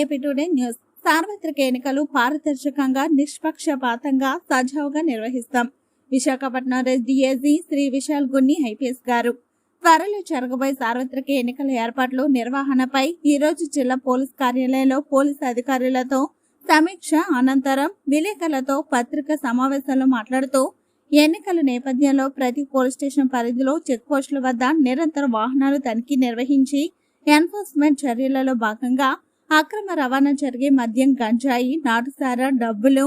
AP today news సార్వత్రిక ఎన్నికలు పారదర్శకంగా నిష్పక్షపాతంగా సజావుగా నిర్వహిస్తాం. విశాఖపట్నం రెస్ డిఏజీ శ్రీ విశాల్ గున్ని ఐపీఎస్ గారు. త్వరలో జరగబోయే సార్వత్రిక ఎన్నికల ఏర్పాట్లు నిర్వహణపై ఈ రోజు జిల్లా పోలీస్ కార్యాలయంలో పోలీస్ అధికారులతో సమీక్ష అనంతరం విలేకరులతో పత్రికా సమావేశంలో మాట్లాడుతూ ఎన్నికల నేపథ్యంలో ప్రతి పోలీస్ స్టేషన్ పరిధిలో చెక్ పోస్టుల వద్ద నిరంతర వాహనాలు తనిఖీ నిర్వహించి ఎన్ఫోర్స్మెంట్ చర్యలలో భాగంగా అక్రమ రవాణా జరిగే మద్యం గంజాయి నాటుసారా డబ్బులు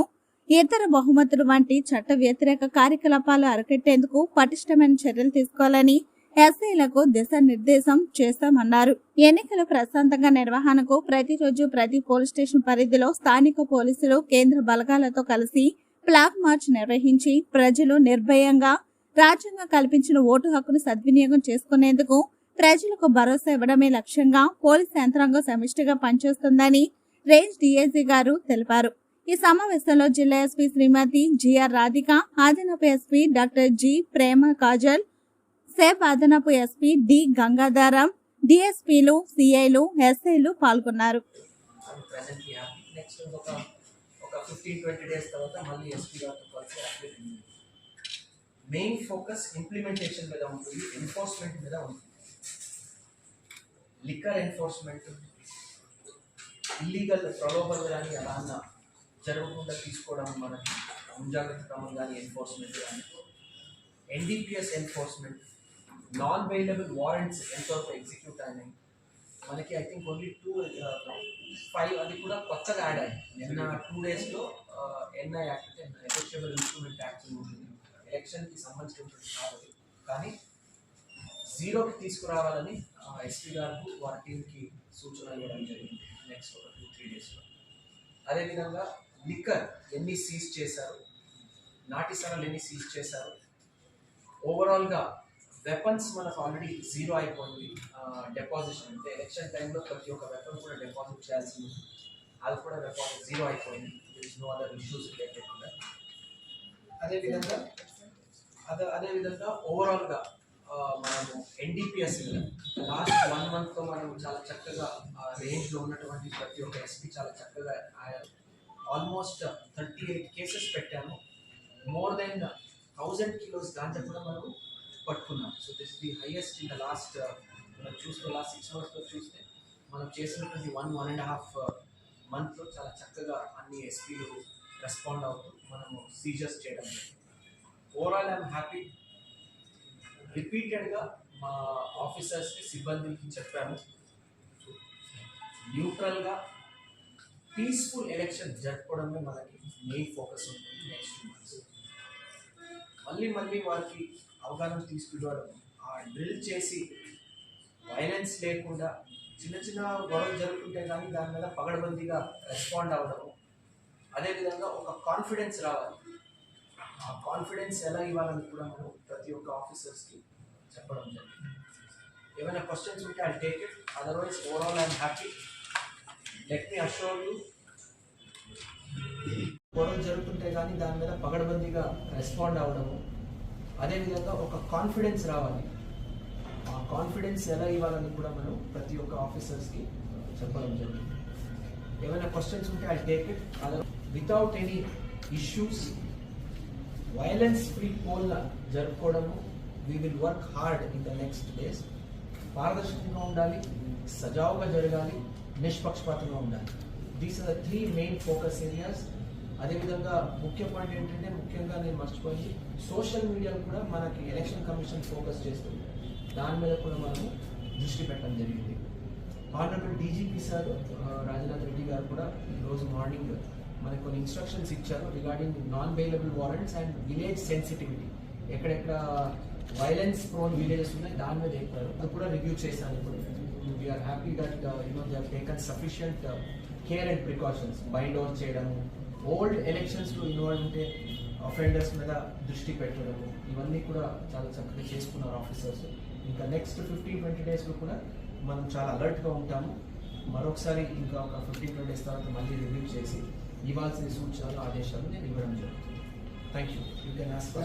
ఇతర బహుమతులు వంటి చట్ట వ్యతిరేక కార్యకలాపాలు అరికట్టేందుకు పటిష్టమైన చర్యలు తీసుకోవాలని ఎస్ఐలకు దిశానిర్దేశం చేస్తామన్నారు ఎన్నికల ప్రశాంతంగా నిర్వహణకు ప్రతిరోజు ప్రతి పోలీస్ స్టేషన్ పరిధిలో స్థానిక పోలీసులు కేంద్ర బలగాలతో కలిసి ఫ్లాగ్ మార్చ్ నిర్వహించి ప్రజలు నిర్భయంగా రాజ్యాంగం కల్పించిన ఓటు హక్కును సద్వినియోగం చేసుకునేందుకు ప్రజలకు భరోసా ఇవ్వడమే లక్ష్యంగా పోలీస్ యంత్రాంగం సమిష్టిగా పనిచేస్తుందని రేంజ్ డీఐజీ గారు తెలిపారు. ఈ సమావేశంలో జిల్లా ఎస్పీ శ్రీమతి జిఆర్ రాధిక అదనపు SP doctor G Prema Kajal safe అదనపు ఎస్పీ డి గంగాధరం డిఎస్పీలు సిఐలు ఎస్ఐలు పాల్గొన్నారు. మెయిన్ ఫోకస్ ఇంప్లిమెంటేషన్ మీద ఉంటుంది ఎన్ఫోర్స్మెంట్ మీద ఉంటుంది. లిక్కర్ ఎన్ఫోర్స్మెంట్ ఇల్లీగల్ ప్రలోభాలు కానీ అలా అన్న జరగకుండా తీసుకోవడం మనకి ముంజాగ్రత్త క్రమం కానీ ఎన్ఫోర్స్మెంట్ కానీ. NDPS enforcement non available warrants ఎంతవరకు ఎగ్జిక్యూట్ అయినాయి. మనకి I think only two five అది కూడా కొత్తగా యాడ్ అయ్యాయి. నిన్న టూ డేస్లో ఎన్ఐ యాక్ట్ అంటే ఎలక్టబుల్ ఇన్స్ట్రుమెంట్ యాక్ట్ ఉంటుంది. ఎలక్షన్కి సంబంధించినటువంటి కాదు కానీ జీరోకి తీసుకురావాలని ఎస్పీ గారికి వారి టీంకి సూచన ఇవ్వడం జరిగింది నెక్స్ట్ ఒక టూ త్రీ డేస్లో అదేవిధంగా లిక్కర్ ఎన్ని సీజ్ చేశారు నాటి సరలు ఎన్ని సీజ్ చేశారు ఓవరాల్గా వెపన్స్ మనకు ఆల్రెడీ జీరో అయిపోయింది డిపాజిషన్ అంటే ఎలక్షన్ టైంలో ప్రతి ఒక్క వెపన్ కూడా డిపాజిట్ చేయాల్సి ఉంది అది కూడా డిపాజిట్ జీరో అయిపోయింది. Is no other issues related అదేవిధంగా అదే అదేవిధంగా ఓవరాల్గా మనము ఎన్డీపీఎస్ లాస్ట్ వన్ మంత్లో మనం చాలా చక్కగా రేంజ్లో ఉన్నటువంటి ప్రతి ఒక్క ఎస్పీ చాలా చక్కగా ఆల్మోస్ట్ థర్టీ ఎయిట్ కేసెస్ పెట్టాము. More than thousand kilos ganja కూడా మనము పట్టుకున్నాం so this the highest in the last మనం చూస్తే లాస్ట్ సిక్స్ మంత్స్లో చూస్తే మనం చేసినటువంటి వన్ వన్ అండ్ హాఫ్ మంత్లో చాలా చక్కగా అన్ని ఎస్పీలు రెస్పాండ్ అవుతూ మనము సీజర్స్ చేయడం ఓవరాల్ ఐఎమ్ హ్యాపీ రిపీటెడ్గా మా ఆఫీసర్స్కి సిబ్బందికి చెప్పాము న్యూట్రల్గా పీస్ఫుల్ ఎలక్షన్ జరుపుకోవడమే మనకి మెయిన్ ఫోకస్ ఉంటుంది నెక్స్ట్ మంత్స్ మళ్ళీ మళ్ళీ వారికి అవగాహన తీసుకురావడం ఆ డ్రిల్ చేసి వైలెన్స్ లేకుండా చిన్న చిన్న గొడవలు జరుగుతుంటే కానీ దాని మీద పగడబందీగా రెస్పాండ్ అవ్వడము అదేవిధంగా ఒక కాన్ఫిడెన్స్ రావాలి. ఆ కాన్ఫిడెన్స్ ఎలా ఇవ్వాలని కూడా మనం ప్రతి ఒక్క ఆఫీసర్స్కి చెప్పడం జరిగింది. ఏమైనా క్వశ్చన్స్ ఉంటే I take it otherwise overall I'm happy let me assure you గొడవలు జరుగుతుంటే కానీ దాని మీద పగడబందీగా రెస్పాండ్ అవ్వడము అదేవిధంగా ఒక కాన్ఫిడెన్స్ రావాలి. ఆ కాన్ఫిడెన్స్ ఎలా ఇవ్వాలని కూడా మనం ప్రతి ఒక్క ఆఫీసర్స్కి చెప్పడం జరిగింది. ఏమైనా క్వశ్చన్స్ ఉంటే I take it other without any issues violence free poll జరుపుకోవడము we will work hard in the next days పారదర్శకంగా ఉండాలి సజావుగా జరగాలి నిష్పక్షపాతంగా ఉండాలి. These are the three main focus areas అదేవిధంగా ముఖ్య పాయింట్ ఏంటంటే ముఖ్యంగా నేను మర్చిపోయింది సోషల్ మీడియాలో కూడా మనకి ఎలక్షన్ కమిషన్ ఫోకస్ చేస్తుంది. దాని మీద కూడా మనము దృష్టి పెట్టడం జరిగింది. Honourable DGP sir Rajanath Reddy garu కూడా ఈరోజు మార్నింగ్ మనకు కొన్ని ఇన్స్ట్రక్షన్స్ ఇచ్చారు regarding non bailable warrants and village sensitivity ఎక్కడెక్కడ వైలెన్స్ ప్రోన్ విలేజెస్ ఉన్నాయి దాని మీద చెప్పారు. అది కూడా రివ్యూ చేశాను ఇప్పుడు. We're happy that you know they taken sufficient care and precautions bind over చేయడము ఓల్డ్ ఎలక్షన్స్లో ఇన్వాల్వ్ ఉంటే అఫెండర్స్ మీద దృష్టి పెట్టడము ఇవన్నీ కూడా చాలా చక్కగా చేసుకున్నారు ఆఫీసర్స్ ఇంకా నెక్స్ట్ ఫిఫ్టీన్ ట్వంటీ డేస్లో కూడా మనం చాలా అలర్ట్గా ఉంటాము. మరొకసారి ఇంకా ఒక ఫిఫ్టీన్ ట్వంటీ డేస్ తర్వాత మళ్ళీ రివ్యూ చేసి ఇవ్వాల్సిన సూచనలు ఆదేశాలు నేను ఇవ్వడం జరుగుతుంది. Thank you you can ask